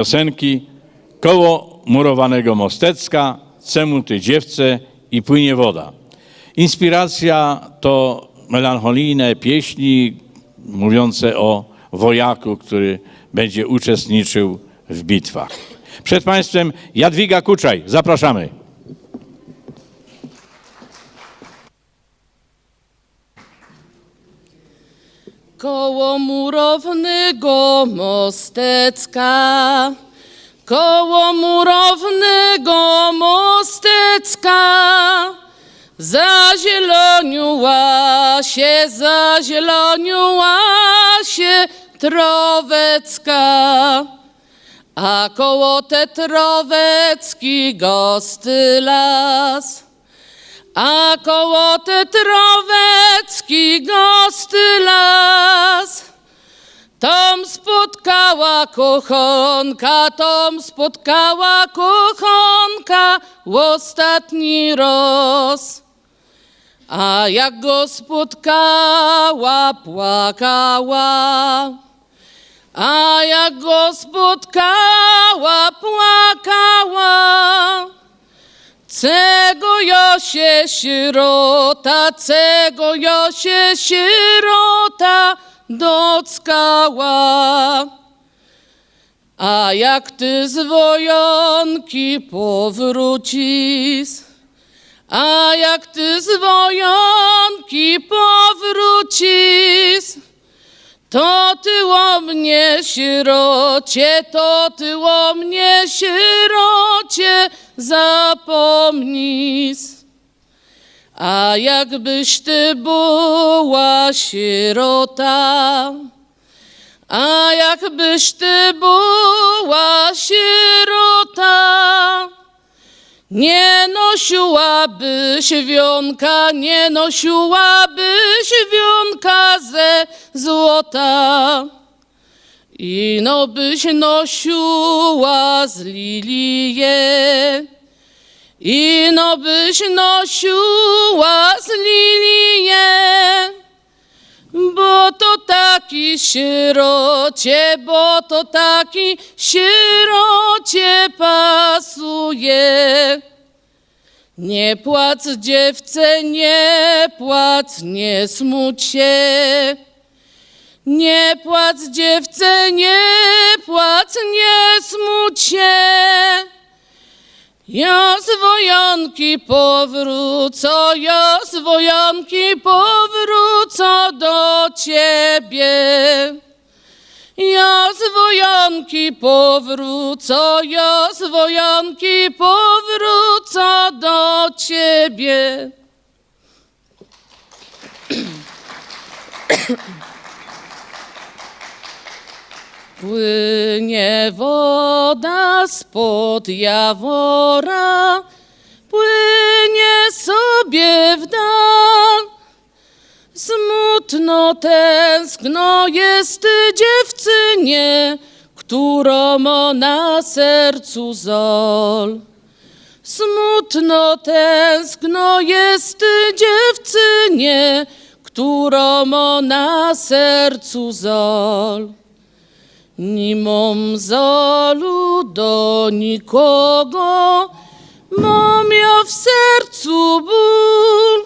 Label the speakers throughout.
Speaker 1: piosenki Koło murowanego Mostecka, Czemu ty dziewczę i płynie woda. Inspiracja to melancholijne pieśni mówiące o wojaku, który będzie uczestniczył w bitwach. Przed Państwem Jadwiga Kuczaj. Zapraszamy.
Speaker 2: Koło murownego mostecka, koło murownego mostecka, zazieloniła się, zazieloniła się trowecka. A koło te trowecki gosty las. A koło te trowecki gosty las. Tom spotkała kochanka, tom spotkała kochanka ostatni raz. A jak go spotkała, płakała. A jak go spotkała, płakała. Cego ja się sierota, cego ja się sierota dockała. A jak ty z wojonki powrócisz, a jak ty z wojonki powrócisz, mnie sierocie, to ty o mnie sierocie zapomnisz. A jakbyś ty była sierota, a jakbyś ty była sierota, nie nosiłabyś wionka, nie nosiłabyś wionka ze złota. Ino byś nosiła z lilię, ino byś nosiła z lilię, bo to taki sierocie, bo to taki sierocie pasuje. Nie płac dziewczę, nie płac, nie smuć się. Nie płac dziewczę, nie płac, nie smuć się. Wojanki powrócę, ja z wojanki powrócę do ciebie. Wojanki powrócę, ja z wojanki powrócę do ciebie. Płynie woda spod jawora, płynie sobie w dal. Smutno tęskno jest dziewczynie, którą na sercu zol. Smutno tęskno jest dziewczynie, którą na sercu zol. Nie mam zolu do nikogo, mam ja w sercu ból.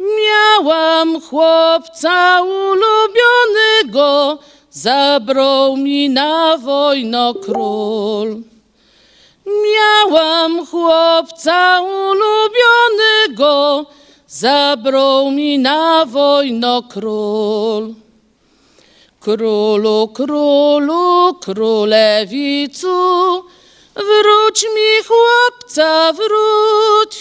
Speaker 2: Miałam chłopca ulubionego, zabrał mi na wojno król. Miałam chłopca ulubionego, zabrał mi na wojno król. Królu, królu, królewicu, wróć mi chłopca, wróć.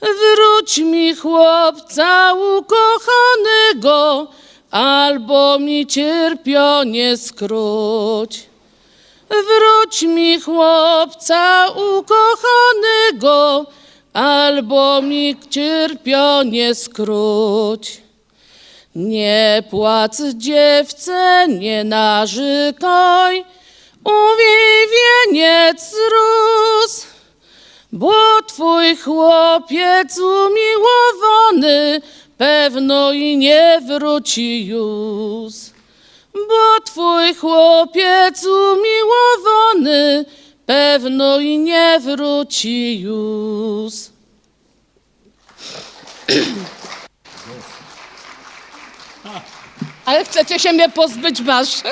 Speaker 2: Wróć mi chłopca ukochanego, albo mi cierpienie skróć. Wróć mi chłopca ukochanego, albo mi cierpienie skróć. Nie płac dziewczę, nie narzekaj, uwiej wieniec rósł. Bo twój chłopiec umiłowany pewno i nie wróci już. bo twój chłopiec umiłowany pewno i nie wróci już. Ale chcecie się mnie pozbyć, masz.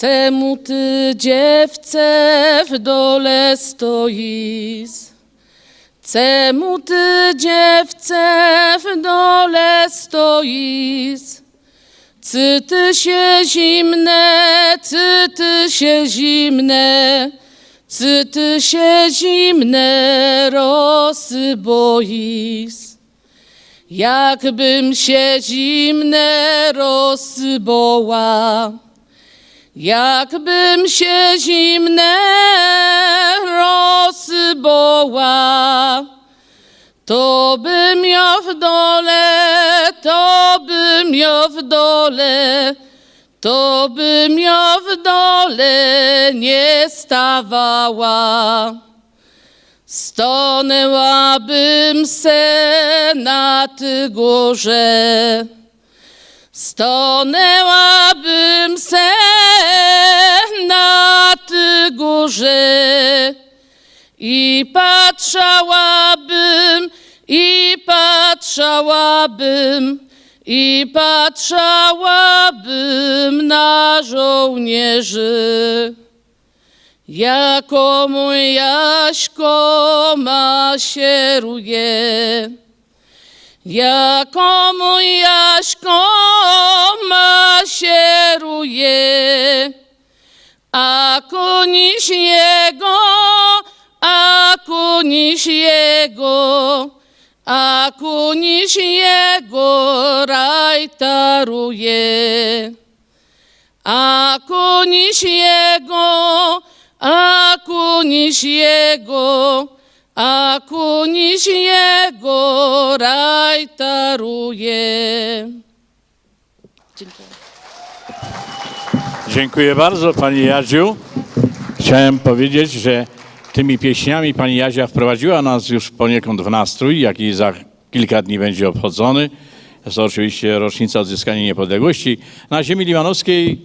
Speaker 2: Czemu ty, dziewczę, w dole stoisz? Czemu ty, dziewczę, w dole stoisz? Czy ty się zimne, czy ty się zimne, czy ty się zimne rosy boisz? Jakbym się zimne rosy boła, Jakbym się zimne rosy boła, to bym ją w dole, to bym ją w dole, to bym ją w dole nie stawała. Stonęłabym se na ty górze, Stonęłabym se na ty górze i patrzałabym, i patrzałabym, i patrzałabym na żołnierzy. Jako mój Jaśko masieruje. Jako mój Jaśko masieruje, a kuniś jego, a kuniś jego, a kuniś jego rajtaruje. A kuniś jego, a kuniś jego, a kuniś jego rajtaruje. Dziękuję.
Speaker 1: Dziękuję bardzo Pani Jadziu. Chciałem powiedzieć, że tymi pieśniami Pani Jadzia wprowadziła nas już poniekąd w nastrój, jaki za kilka dni będzie obchodzony. Jest to oczywiście rocznica odzyskania niepodległości. Na ziemi limanowskiej